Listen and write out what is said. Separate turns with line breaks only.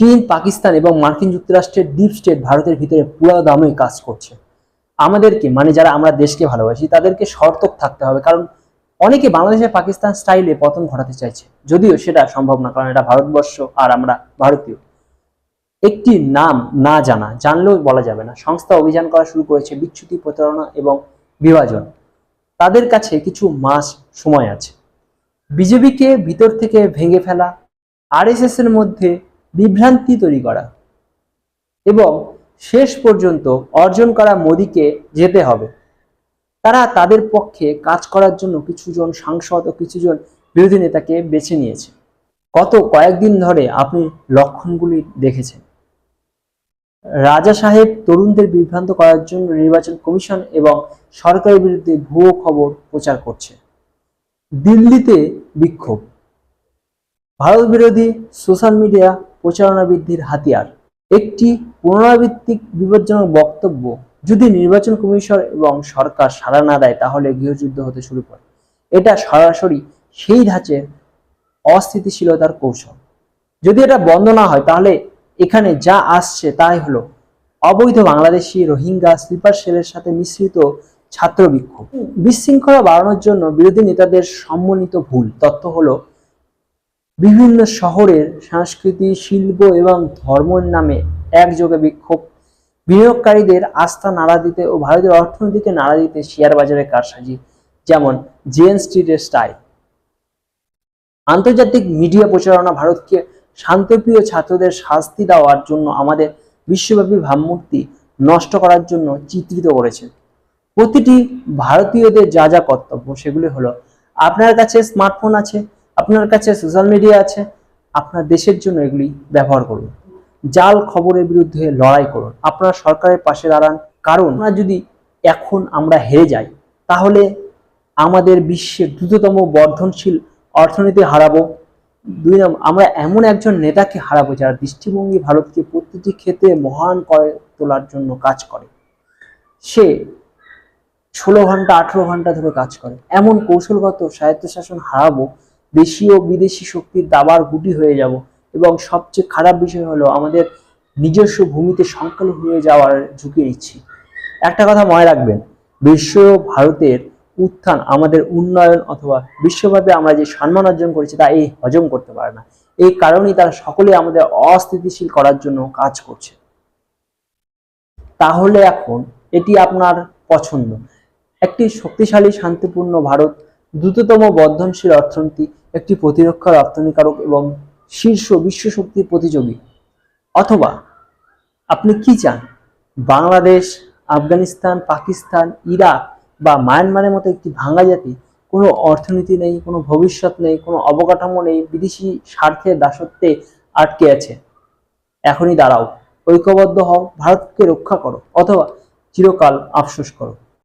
চীন, পাকিস্তান এবং মার্কিন যুক্তরাষ্ট্রের ডিপ স্টেট ভারতের ভিতরে পুরো দামে কাজ করছে। আমাদেরকে মানে যারা আমরা দেশকে ভালোবাসি, তাদেরকে সর্তক থাকতে হবে। কারণ অনেকে বাংলাদেশে পাকিস্তান স্টাইলে পতন ঘটাতে চাইছে। যদিও সেটা সম্ভব না, কারণ এটা ভারতবর্ষ আর আমরা ভারতীয়। একটি নাম না জানা, জানলেও বলা যাবে না। সংস্থা অভিযান করা শুরু করেছে বিচ্যুতি, প্রতারণা এবং বিভাজন। তাদের কাছে কিছু মাস সময় আছে। বিজেপিকে ভিতর থেকে ভেঙে ফেলা আরএসএস এর মধ্যে বিভ্রান্তি তৈরি করা। এবং শেষ পর্যন্ত অর্জন করা মোদীকে যেতে হবে। তারা তাদের পক্ষে কাজ করার জন্য কিছুজন সাংসদ ও কিছুজন বিরোধী নেতাকে বেছে নিয়েছে। গত কয়েকদিন ধরে আপনি লক্ষণগুলি দেখেছেন। রাজা সাহেব তরুণদের বিভ্রান্ত করার জন্য নির্বাচন কমিশন এবং সরকারের বিরুদ্ধে ভুয়ো খবর প্রচার করছে। দিল্লিতে বিক্ষোভ। ভারত বিরোধী সোশ্যাল মিডিয়া প্রচারণা বৃদ্ধির হাতিয়ার। একটি পুনরাবৃত্তিক বিপজ্জনক বক্তব্য যদি নির্বাচন কমিশন এবং সরকার সাড়া না দেয়, তাহলে গৃহযুদ্ধ হতে শুরু করে। এটা সরাসরি সেই ধাঁচের অস্থিতিশীলতার কৌশল। যদি এটা বন্ধ না হয়, তাহলে এখানে যা আসছে তাই হলো অবৈধ বাংলাদেশি রোহিঙ্গা স্লিপার সেলের সাথে মিশ্রিত ছাত্র বিক্ষোভ বিশৃঙ্খলা বাড়ানোর জন্য বিরোধী নেতাদের সম্মিলিত ভুল। তথ্য হলো বিভিন্ন শহরের সংস্কৃতি, শিল্প এবং ধর্মের নামে একযোগে বিক্ষোভ। বিনিয়োগকারীদের আস্থা নাড়া দিতে ও ভারতের অর্থনীতিকে নাড়া দিতে শেয়ার বাজারে কারসাজি, যেমন জেন স্ট্রিটের স্টাইল। আন্তর্জাতিক মিডিয়া প্রচারণা ভারতকে শান্তপ্রিয় ছাত্রদের শাস্তি দেওয়ার জন্য আমাদের বিশ্বব্যাপী ভাবমূর্তি নষ্ট করার জন্য চিত্রিত করেছে। প্রতিটি ভারতীয়দের যা যা কর্তব্য, সেগুলি হলো, আপনার কাছে স্মার্টফোন আছে আপনার কাছে সোশ্যাল মিডিয়া আছে, আপনার দেশের জন্য এগুলি ব্যবহার করুন। জাল খবরের বিরুদ্ধে লড়াই করুন। আপনার সরকারের পাশে দাঁড়ান। কারণ যদি এখন আমরা হেরে যাই, তাহলে আমাদের বিশ্বের দ্রুততম বর্ধনশীল অর্থনীতি হারাবো। দুই নম্বর আমরা এমন একজন নেতাকে হারাবো যারা দৃষ্টিভঙ্গি ভারতকে প্রতিটি ক্ষেত্রে মহান করে তোলার জন্য কাজ করে। সে ষোলো ঘণ্টা, আঠেরো ঘণ্টা ধরে কাজ করে। এমন কৌশলগত স্বায়ত্তশাসন হারাবো দেশীয় বিদেশি শক্তির দাবার গুটি হয়ে যাব। এবং সবচেয়ে খারাপ বিষয় হলো আমাদের নিজস্ব ভূমিতে সংখ্যালঘু হয়ে যাওয়ার ঝুঁকি নিচ্ছি একটা কথা মনে রাখবেন, বিশ্ব ভারতের উত্থান আমাদের উন্নয়ন অথবা বিশ্বভাবে আমরা যে সম্মান অর্জন করেছি তা এই হজম করতে পারে না। এই কারণেই তারা সকলে আমাদের অস্থিতিশীল করার জন্য কাজ করছে। তাহলে এখন এটি আপনার পছন্দ। একটি শক্তিশালী, শান্তিপূর্ণ ভারত দ্রুততম বর্ধনশীল অর্থনীতি একটি প্রতিরক্ষা রপ্তানিকারক এবং শীর্ষ বিশ্ব শক্তির প্রতিযোগী। অথবা, আপনি কি চান? বাংলাদেশ, আফগানিস্তান, পাকিস্তান, ইরাক বা মায়ানমারের মতো একটি ভাঙা জাতি, কোনো অর্থনীতি নেই, কোনো ভবিষ্যৎ নেই, কোনো অবকাঠামো নেই, বিদেশি স্বার্থের দাসত্বে আটকে আছে। এখনই দাঁড়াও, ঐক্যবদ্ধ হও, ভারতকে রক্ষা করো, অথবা চিরকাল আফসোস করো।